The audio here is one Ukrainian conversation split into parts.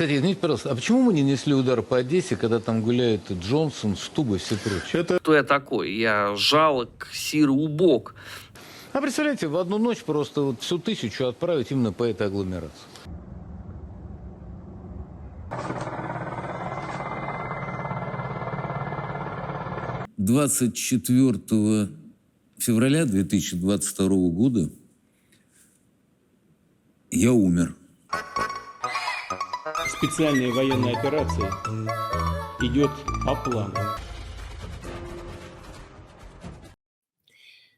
Кстати, извините, пожалуйста, а почему мы не несли удар по Одессе, когда там гуляет Джонсон, Стуба и все прочие? Это Кто я такой? Я жалок, сир, убог. А представляете, в одну ночь просто вот всю тысячу отправить именно по этой агломерации. Двадцать четвертого февраля 2022 года я умер. Специальная военная операция идет по плану.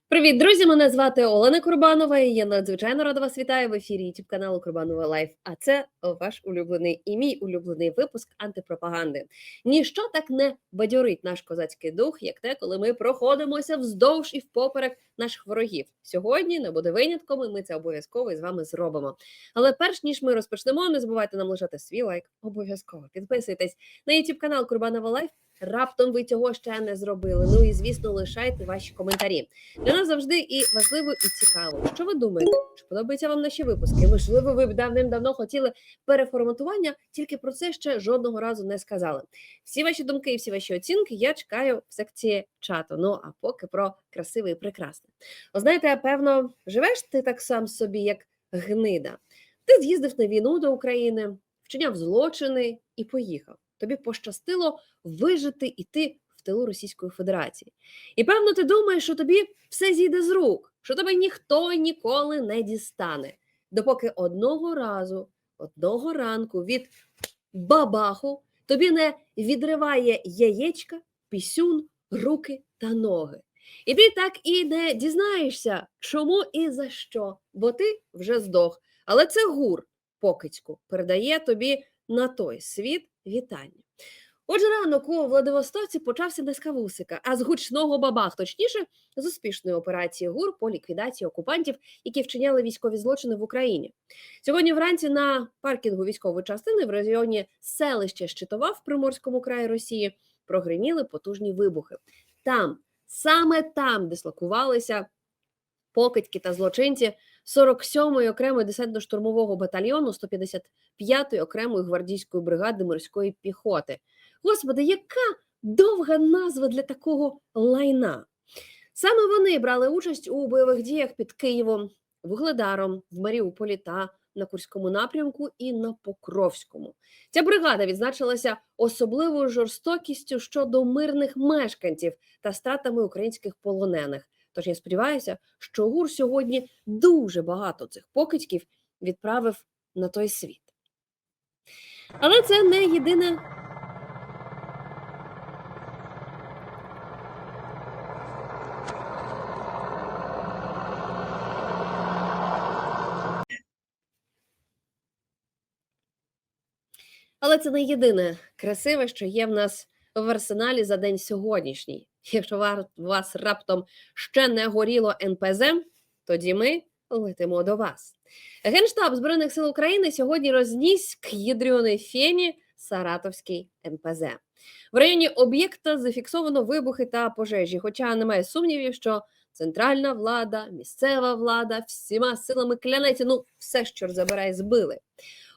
Привіт, друзі! Мене звати Олена Курбанова. і Я надзвичайно рада вас вітаю в ефірі youtube каналу Курбанова Лайф. А це ваш улюблений і мій улюблений випуск антипропаганди. Ніщо так не бадьорить наш козацький дух, як те, коли ми проходимося вздовж і впоперек наших ворогів. Сьогодні не буде винятком, і ми це обов'язково із вами зробимо. Але перш ніж ми розпочнемо, не забувайте нам лишати свій лайк. Обов'язково підписуйтесь на youtube канал Курбанова Лайф. Раптом ви цього ще не зробили. Ну і звісно, лишайте ваші коментарі. Для нас завжди і важливо, і цікаво. Що ви думаєте? Чи подобаються вам наші випуски? Можливо, ви б давним-давно хотіли переформатування, тільки про це ще жодного разу не сказали. Всі ваші думки і всі ваші оцінки я чекаю в секції чату. Ну а поки про красиве і прекрасне. О, знаєте, певно, живеш ти так сам собі, як гнида. Ти з'їздив на війну до України, вчиняв злочини і поїхав. Тобі пощастило вижити і ти в тилу Російської Федерації. І певно, ти думаєш, що тобі все зійде з рук, що тебе ніхто ніколи не дістане. Допоки одного разу, одного ранку від бабаху тобі не відриває яєчка, пісюн, руки та ноги. І ти так і не дізнаєшся, чому і за що, бо ти вже здох. Але це гур покидьку передає тобі на той світ вітання. Отже, ранок у Владивостоці почався не з кавусика, а з гучного бабах, точніше, з успішної операції ГУР по ліквідації окупантів, які вчиняли військові злочини в Україні. Сьогодні вранці на паркінгу військової частини в районі селища Щитова в Приморському краї Росії прогриміли потужні вибухи. Там, саме там дислокувалися покидьки та злочинці 47-ї окремої десантно-штурмового батальйону 155-ї окремої гвардійської бригади морської піхоти. Господи, яка довга назва для такого лайна. Саме вони брали участь у бойових діях під Києвом, Вугледаром, в Маріуполі та на Курському напрямку і на Покровському. Ця бригада відзначилася особливою жорстокістю щодо мирних мешканців та стратами українських полонених. Тож я сподіваюся, що ГУР сьогодні дуже багато цих покидьків відправив на той світ. Але це не єдине Але це не єдине красиве, що є в нас в арсеналі за день сьогоднішній. Якщо вас раптом ще не горіло НПЗ, тоді ми летимо до вас. Генштаб Збройних сил України сьогодні розніс к фені Саратовський НПЗ. В районі об'єкта зафіксовано вибухи та пожежі, хоча немає сумнівів, що центральна влада, місцева влада всіма силами клянеться, ну все, що забирає, збили.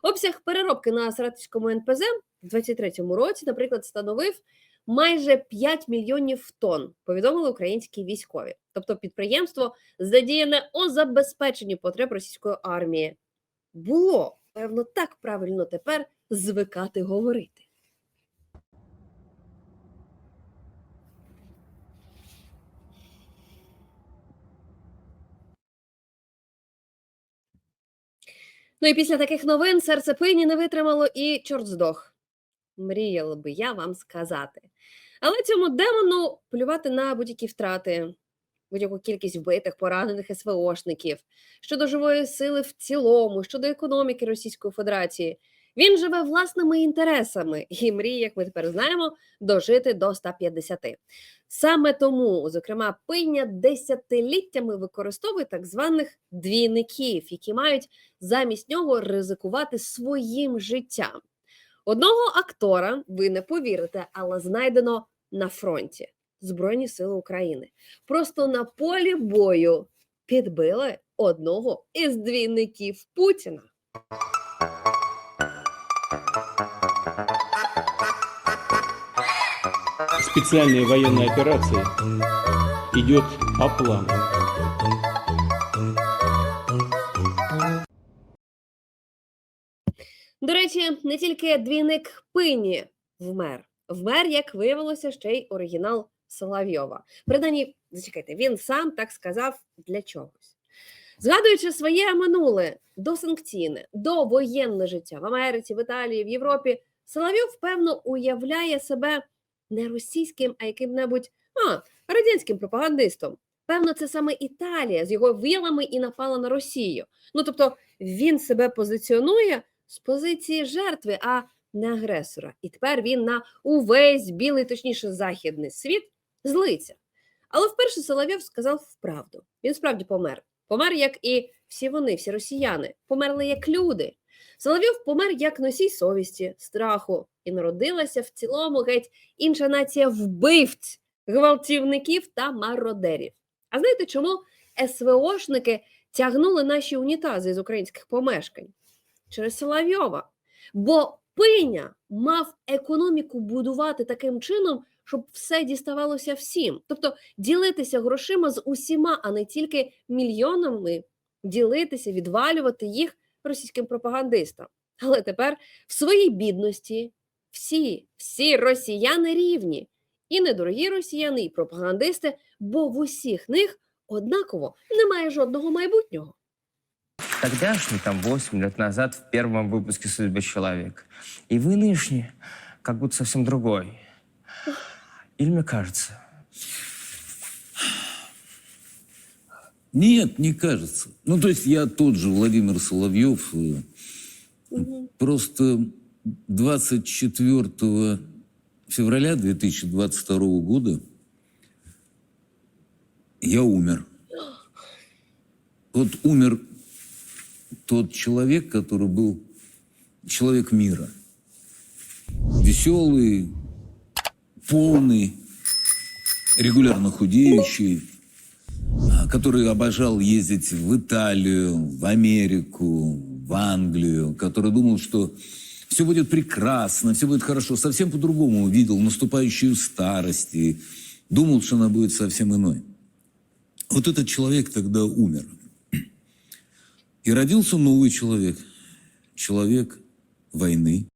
Обсяг переробки на Саратівському НПЗ в 23-му році, наприклад, становив майже 5 мільйонів тонн, повідомили українські військові. Тобто підприємство задіяне у забезпеченні потреб російської армії. Було, певно, так правильно тепер звикати говорити. Ну і після таких новин серце пині не витримало і чорт здох. Мріяла би я вам сказати. Але цьому демону плювати на будь-які втрати, будь-яку кількість вбитих, поранених СВОшників, щодо живої сили в цілому, щодо економіки Російської Федерації. Він живе власними інтересами і мріє, як ми тепер знаємо, дожити до 150. Саме тому, зокрема, пиня десятиліттями використовує так званих двійників, які мають замість нього ризикувати своїм життям. Одного актора, ви не повірите, але знайдено на фронті Збройні Сили України. Просто на полі бою підбили одного із двійників Путіна. Специальная военная операция идет по плану. До речі, не тільки двійник пині вмер. Вмер, як виявилося, ще й оригінал Соловйова. Принаймні, зачекайте, він сам так сказав для чогось. Згадуючи своє минуле досанкційне, довоєнне життя в Америці, в Італії, в Європі, Соловйов, певно, уявляє себе не російським, а яким-небудь а, радянським пропагандистом. Певно, це саме Італія з його вилами і напала на Росію. Ну тобто він себе позиціонує з позиції жертви, а не агресора. І тепер він на увесь білий, точніше, західний світ злиться. Але вперше Соловйов сказав правду. Він справді помер. Помер, як і всі вони, всі росіяни, померли як люди. Соловйов помер як носій совісті, страху, і народилася в цілому геть інша нація вбивць, гвалтівників та мародерів. А знаєте, чому СВОшники тягнули наші унітази з українських помешкань? Через Соловйова. Бо пиня мав економіку будувати таким чином, щоб все діставалося всім. Тобто ділитися грошима з усіма, а не тільки мільйонами, ділитися, відвалювати їх російським пропагандистам. Але тепер в своїй бідності всі, всі росіяни рівні. І недорогі росіяни, і пропагандисти, бо в усіх них однаково немає жодного майбутнього. Тогдашний, там, 8 лет назад, в первом выпуске «Судьбы человека». И вы нынешний, как будто совсем другой. Или мне кажется? Нет, не кажется. Ну, то есть я тот же Владимир Соловьев. э, Просто 24 февраля 2022 года я умер. Вот умер тот человек, который был человек мира. Веселый, полный, регулярно худеющий, а, который обожал ездить в Италию, в Америку, в Англию, который думал, что все будет прекрасно, все будет хорошо, совсем по-другому видел наступающую старость и думал, что она будет совсем иной. Вот этот человек тогда умер. И родился новый человек, человек войны,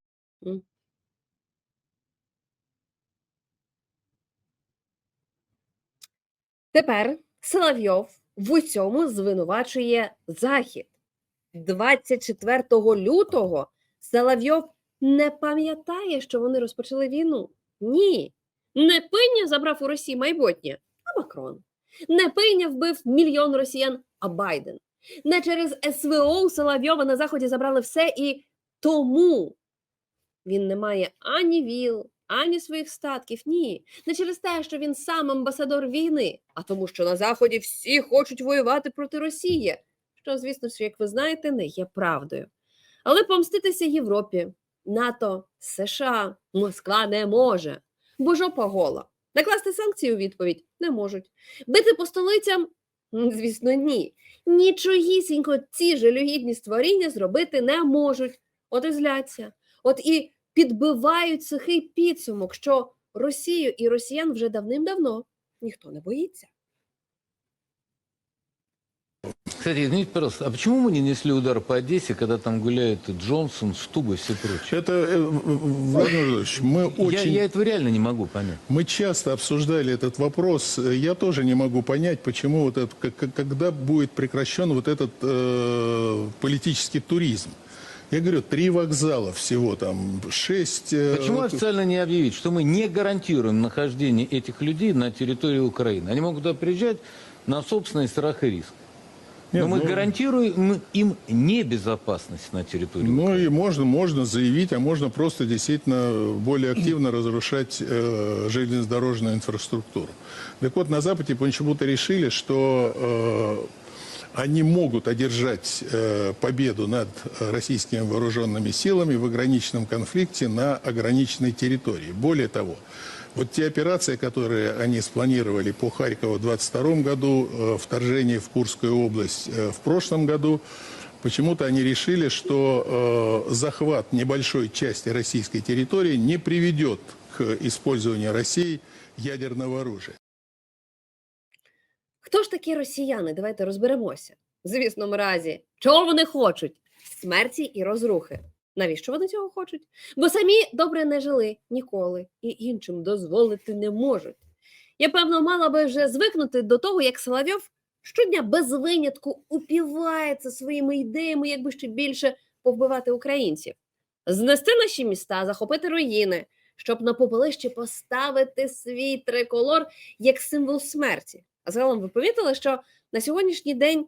Тепер Соловйов в усьому звинувачує Захід. 24 лютого Соловйов не пам'ятає, що вони розпочали війну. Ні. Не Пиня забрав у Росії майбутнє, а Макрон. Не Пиня вбив мільйон росіян, а Байден. Не через СВО у Соловйова на Заході забрали все і тому він не має ані віл, ані своїх статків. Ні. Не через те, що він сам амбасадор війни, а тому, що на Заході всі хочуть воювати проти Росії. Що, звісно як ви знаєте, не є правдою. Але помститися Європі, НАТО, США, Москва не може, бо жопа гола. Накласти санкції у відповідь не можуть. Бити по столицям, звісно, ні. Нічогісінько ці жалюгідні створіння зробити не можуть. От і зляться. От і підбивають сухий підсумок, що Росію і росіян вже давним-давно ніхто не боїться. Кстати, извините, пожалуйста, а почему мы не несли удар по Одессе, когда там гуляют Джонсон, Стуба и все прочее? Это, э, Владимир Владимирович, мы Я, очень... я этого реально не могу понять. Мы часто обсуждали этот вопрос. Я тоже не могу понять, почему вот это, когда будет прекращен вот этот э, политический туризм. Я говорю, три вокзала всего там, шесть... э, Почему вот- официально не объявить, что мы не гарантируем нахождение этих людей на территории Украины? Они могут туда приезжать на собственный страх и риск. Но Нет, мы ну- гарантируем им небезопасность на территории Ну и можно, можно заявить, а можно просто действительно более активно разрушать э, железнодорожную инфраструктуру. Так вот, на Западе почему-то решили, что э, они могут одержать э, победу над российскими вооруженными силами в ограниченном конфликте на ограниченной территории. Более того, вот те операции, которые они спланировали по Харькову в 22 году, э, вторжение в Курскую область э, в прошлом году, Почему-то они решили, что э, захват небольшой части российской территории не приведет к использованию Россией ядерного оружия. Хто ж такі росіяни? Давайте розберемося. В звісному разі, чого вони хочуть? Смерті і розрухи. Навіщо вони цього хочуть? Бо самі добре не жили ніколи і іншим дозволити не можуть. Я, певно, мала би вже звикнути до того, як Соловйов щодня без винятку упівається своїми ідеями, якби ще більше повбивати українців, знести наші міста, захопити руїни, щоб на попелище поставити свій триколор як символ смерті. А загалом ви помітили, що на сьогоднішній день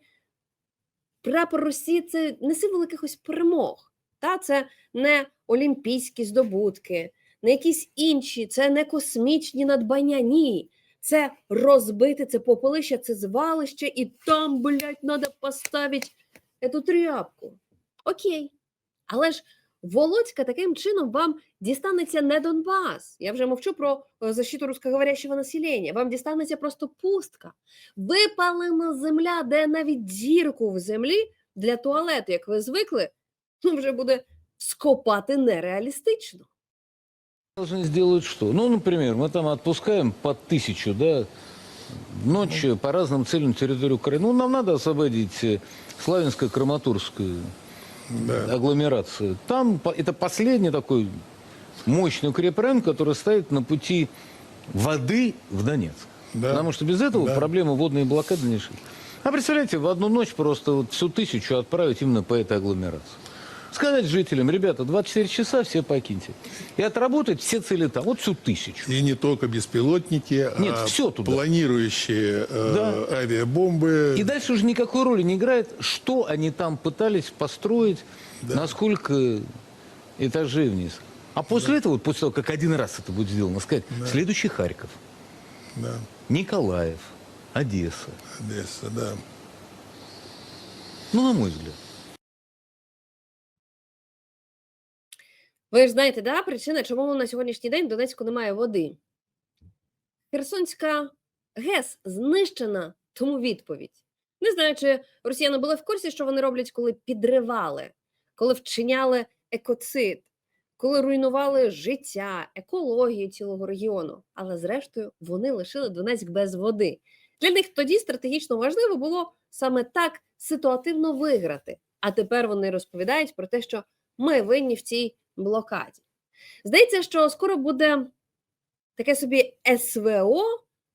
прапор Росії це не символ якихось перемог. Та це не олімпійські здобутки, не якісь інші, це не космічні надбання. Ні. Це розбити, це попелище, це звалище, і там, блядь, треба поставити эту тряпку. Окей. Але ж Володька таким чином вам дістанеться не Донбас. Я вже мовчу про е, защиту русскоговорящего населення. Вам дістанеться просто пустка. Випалена земля, де навіть дірку в землі для туалету, як ви звикли, ну вже буде скопати нереалістично. Должны сделать что? Ну, например, мы там отпускаем по тысячу, да, ночью по разным целям территорию Украины. Ну, нам надо освободить э, Славянско-Краматорскую Да. агломерацию. Там это последний такой мощный укрепрайон, который стоит на пути воды в Донецк. Да. Потому что без этого Да. проблемы водной блокады не решить. А представляете, в одну ночь просто вот всю тысячу отправить именно по этой агломерации. Сказать жителям, ребята, 24 часа все покиньте. И отработать все цели там, вот всю тысячу. И не только беспилотники, Нет, а всё туда. планирующие э, Да. авиабомбы. И дальше уже никакой роли не играет, что они там пытались построить, на сколько этажей вниз. А после этого, вот после того, как один раз это будет сделано, сказать, следующий Харьков, Да, Николаев, Одесса. Одесса, да. Ну, на мой взгляд. Ви ж знаєте, да, причина, чому на сьогоднішній день в Донецьку немає води. Херсонська ГЕС знищена, тому відповідь. Не знаю, чи росіяни були в курсі, що вони роблять, коли підривали, коли вчиняли екоцид, коли руйнували життя, екологію цілого регіону. Але зрештою вони лишили Донецьк без води. Для них тоді стратегічно важливо було саме так ситуативно виграти. А тепер вони розповідають про те, що ми винні в цій блокаді. Здається, що скоро буде таке собі СВО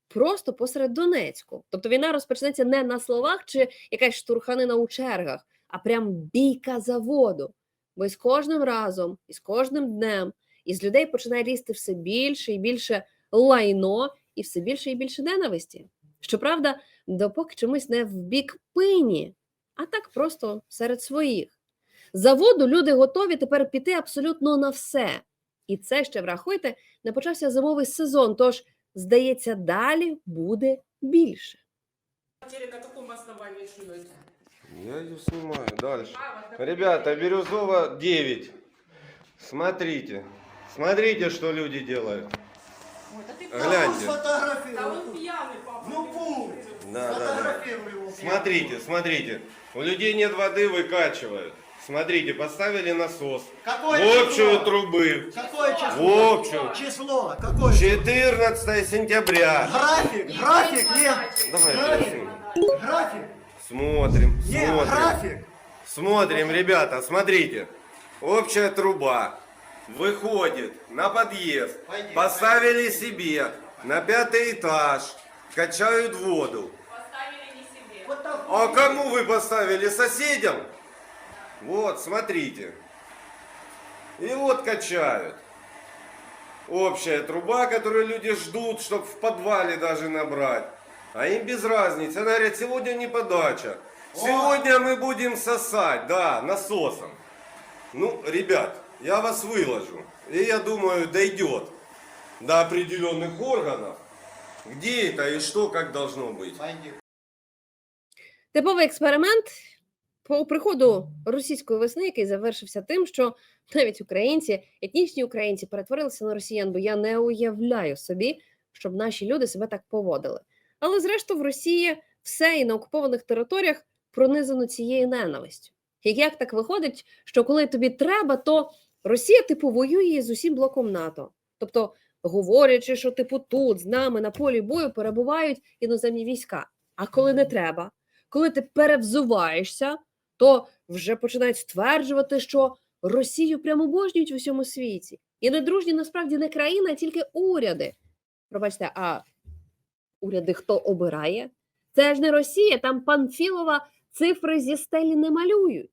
просто посеред Донецьку. Тобто війна розпочнеться не на словах чи якась штурханина у чергах, а прям бійка за воду. Бо із кожним разом, із кожним днем із людей починає лізти все більше і більше лайно, і все більше і більше ненависті. Щоправда, допоки чомусь не в бік пині, а так просто серед своїх. За воду люди готові тепер піти абсолютно на все. І це ще врахуйте, не почався зимовий сезон, тож, здається, далі буде більше. На каком основании снимаете? Я ее снимаю. Дальше. Ребята, Бирюзова 9. Смотрите. Смотрите, что люди делают. Ой, да ты Гляньте. Да он пьяный, папа. Ну, пусть. Да, да, да. Фотографируй его. Смотрите, смотрите. У людей нет воды, выкачивают. Смотрите, поставили насос. Какое В общую число? трубы. Какое В число? общую. Число. Какое? 14 сентября. График. График. Нет. Давай, График. График. Смотрим, Нет, смотрим. график. Смотрим, ребята, смотрите. Общая труба выходит на подъезд. Пойди. Поставили себе на пятый этаж. Качают воду. Вот так. А кому вы поставили? Соседям? Вот, смотрите. И вот качают. Общая труба, которую люди ждут, чтобы в подвале даже набрать. А им без разницы. Она говорит, сегодня не подача. Сегодня мы будем сосать, да, насосом. Ну, ребят, я вас выложу. И я думаю, дойдет до определенных органов, где это и что, как должно быть. Типовий експеримент по приходу російської весни, який завершився тим, що навіть українці, етнічні українці, перетворилися на росіян, бо я не уявляю собі, щоб наші люди себе так поводили. Але зрештою в Росії все і на окупованих територіях пронизано цією ненавистю. Як, як так виходить, що коли тобі треба, то Росія типу воює з усім блоком НАТО. Тобто, говорячи, що типу тут з нами на полі бою перебувають іноземні війська. А коли не треба, коли ти перевзуваєшся, то вже починають стверджувати, що Росію прямо обожнюють в усьому світі. І недружні насправді не країна, а тільки уряди. Пробачте, а уряди хто обирає? Це ж не Росія, там Панфілова цифри зі стелі не малюють.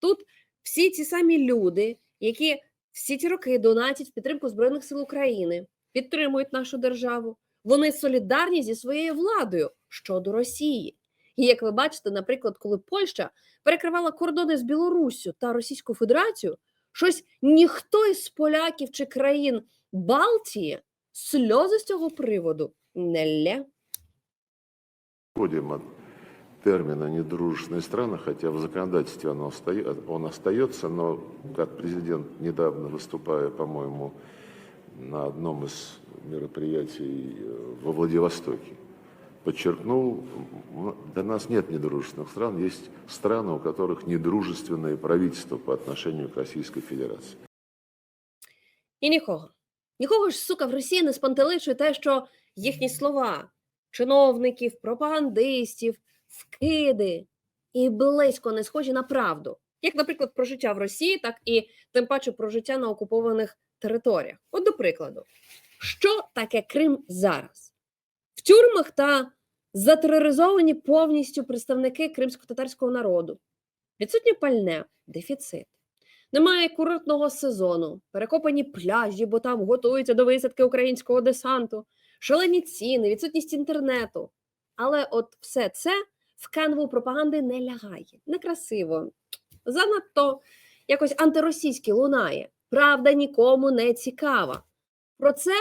Тут всі ці самі люди, які всі ці роки донатять в підтримку Збройних сил України, підтримують нашу державу. Вони солідарні зі своєю владою щодо Росії. І як ви бачите, наприклад, коли Польща перекривала кордони з Білоруссю та Російською Федерацією, щось ніхто із поляків чи країн Балтії сльози з цього приводу не лє. Уходим от термина «недружественные страны», хотя в законодательстве оно оста- он остается, но как президент, недавно выступая, по-моему, на одном из мероприятий э, во Владивостоке, подчеркнул, м, для нас нет недружественных стран, есть страны, у которых недружественное правительство по отношению к Российской Федерации. І нікого. Нікого ж, сука, в Росії не спантеличує те, що їхні слова чиновників, пропагандистів, вкиди і близько не схожі на правду. Як, наприклад, про життя в Росії, так і тим паче про життя на окупованих територіях. От, до прикладу, що таке Крим зараз? Тюрмах та затероризовані повністю представники кримсько-татарського народу. Відсутнє пальне, дефіцит. Немає курортного сезону, перекопані пляжі, бо там готуються до висадки українського десанту, шалені ціни, відсутність інтернету. Але от все це в канву пропаганди не лягає. Некрасиво. Занадто якось антиросійське лунає. Правда нікому не цікава. Про це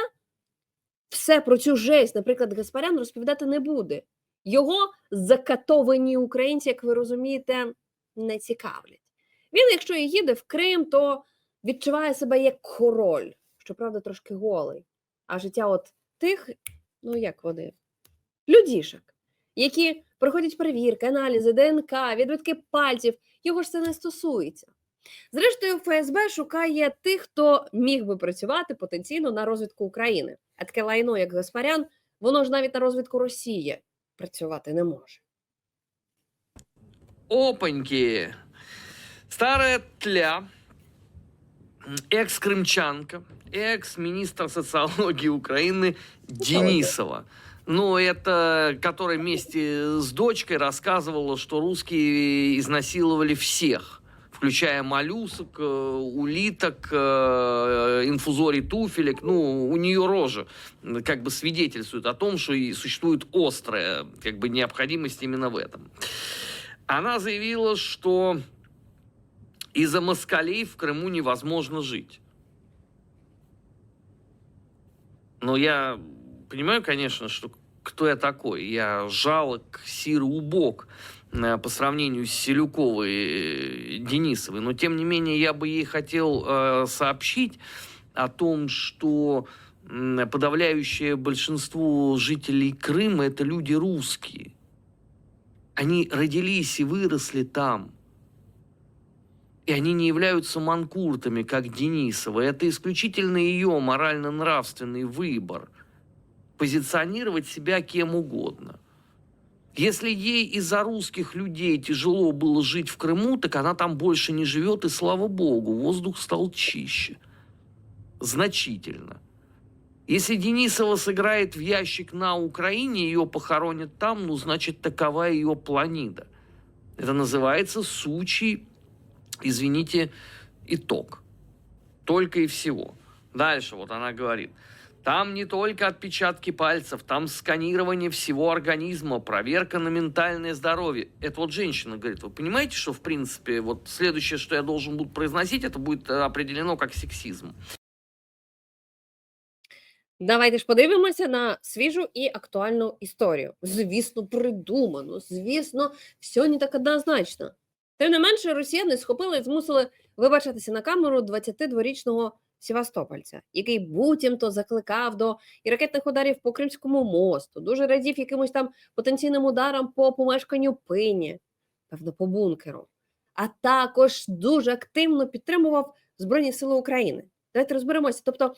все про цю жесть, наприклад, Гаспарян розповідати не буде. Його закатовані українці, як ви розумієте, не цікавлять. Він, якщо і їде в Крим, то відчуває себе як король, щоправда, трошки голий. А життя от тих, ну як вони, людішок, які проходять перевірки, аналізи, ДНК, відбитки пальців, його ж це не стосується. Зрештою, ФСБ шукає тих, хто міг би працювати потенційно на розвідку України А таке лайно, як Гаспарян, воно ж навіть на розвідку Росії працювати не може. Опаньки. Старая тля, м, экс-крымчанка, экс-министр социологии Украины Денисова. Ну, это, которая вместе с дочкой рассказывала, что русские изнасиловали всех, – включая моллюсок, э, улиток, э, инфузорий туфелек. Ну, у нее рожа как бы свидетельствует о том, что и существует острая как бы необходимость именно в этом. Она заявила, что из-за москалей в Крыму невозможно жить. Но я понимаю, конечно, что кто я такой. Я жалок, сир, убог э, по сравнению с Селюковой э, Денисовой. Но, тем не менее, я бы ей хотел э, сообщить о том, что подавляющее большинство жителей Крыма – это люди русские. Они родились и выросли там. И они не являются манкуртами, как Денисова. Это исключительно ее морально-нравственный выбор. Позиционировать себя кем угодно. Если ей из-за русских людей тяжело было жить в Крыму, так она там больше не живет, и слава богу, воздух стал чище. Значительно. Если Денисова сыграет в ящик на Украине, ее похоронят там, ну, значит, такова ее планида. Это называется сучий, извините, итог. Только и всего. Дальше вот она говорит. Там не только отпечатки пальцев, там сканирование всего организма, проверка на ментальное здоровье. Это вот женщина говорит. Вы понимаете, что, в принципе, вот следующее, что я должен буду произносить, это будет э, определено как сексизм. Давайте ж подивимося на свіжу і актуальну історію. Звісно, придумано, звісно, все не так однозначно. Тим не менше, росіяни схопили і змусили вибачитися на камеру 22-річного Севастопольця, який буцімто закликав до і ракетних ударів по Кримському мосту, дуже радів якимось там потенційним ударам по помешканню пині, певно, по бункеру. а також дуже активно підтримував Збройні Сили України. Давайте розберемося. Тобто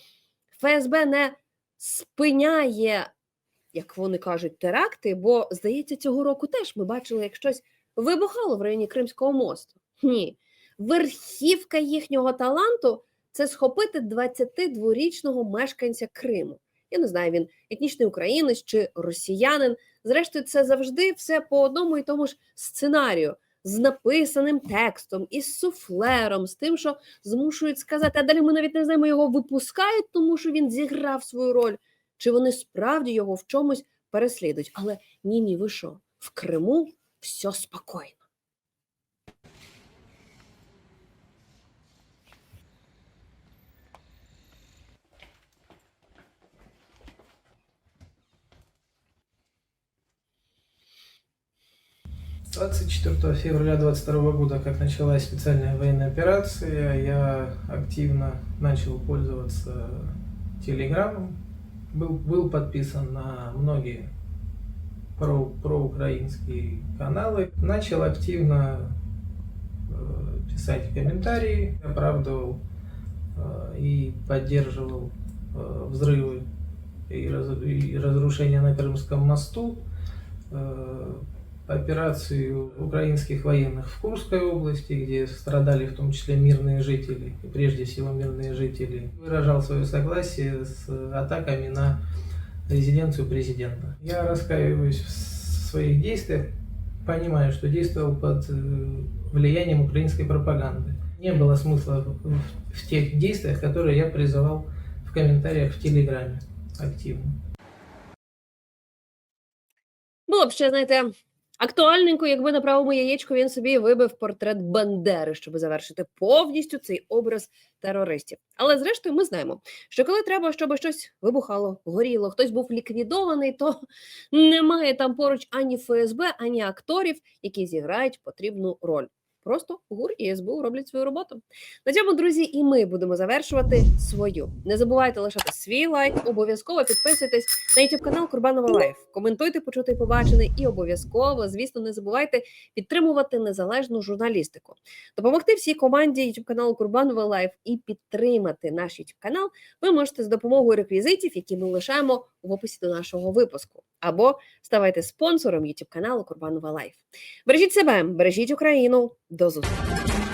ФСБ не спиняє, як вони кажуть, теракти, бо, здається, цього року теж ми бачили, як щось вибухало в районі Кримського мосту. Ні. Верхівка їхнього таланту це схопити 22-річного мешканця Криму. Я не знаю, він етнічний українець чи росіянин. Зрештою, це завжди все по одному і тому ж сценарію. З написаним текстом, із суфлером, з тим, що змушують сказати, а далі ми навіть не знаємо, його випускають, тому що він зіграв свою роль, чи вони справді його в чомусь переслідують. Але ні, ні, ви що? В Криму все спокійно. 24 февраля 2022 года, как началась специальная военная операция, я активно начал пользоваться Телеграмом. Был, был подписан на многие про, проукраинские каналы. Начал активно э, писать комментарии, оправдывал э, и поддерживал э, взрывы и, раз- и разрушения на Крымском мосту. Операцию украинских военных в Курской области, где страдали в том числе мирные жители, и прежде всего мирные жители, выражал свое согласие с атаками на резиденцию президента. Я раскаиваюсь в своих действиях, понимаю, что действовал под э, влиянием украинской пропаганды. Не было смысла в, тех действиях, которые я призывал в комментариях в Телеграме активно. Було б ще, знаєте, актуальненько, якби на правому яєчку він собі вибив портрет Бандери, щоб завершити повністю цей образ терористів. Але зрештою, ми знаємо, що коли треба, щоб щось вибухало, горіло, хтось був ліквідований, то немає там поруч ані ФСБ, ані акторів, які зіграють потрібну роль. Просто ГУР і СБУ роблять свою роботу. На цьому, друзі, і ми будемо завершувати свою. Не забувайте лишати свій лайк, обов'язково підписуйтесь на YouTube канал Курбанова Лайф. Коментуйте, почути і побачене, і обов'язково, звісно, не забувайте підтримувати незалежну журналістику. Допомогти всій команді YouTube каналу Курбанова Лайф і підтримати наш YouTube канал ви можете з допомогою реквізитів, які ми лишаємо в описі до нашого випуску, або ставайте спонсором YouTube каналу Курбанова Лайф. Бережіть себе, бережіть Україну. До зустрічі!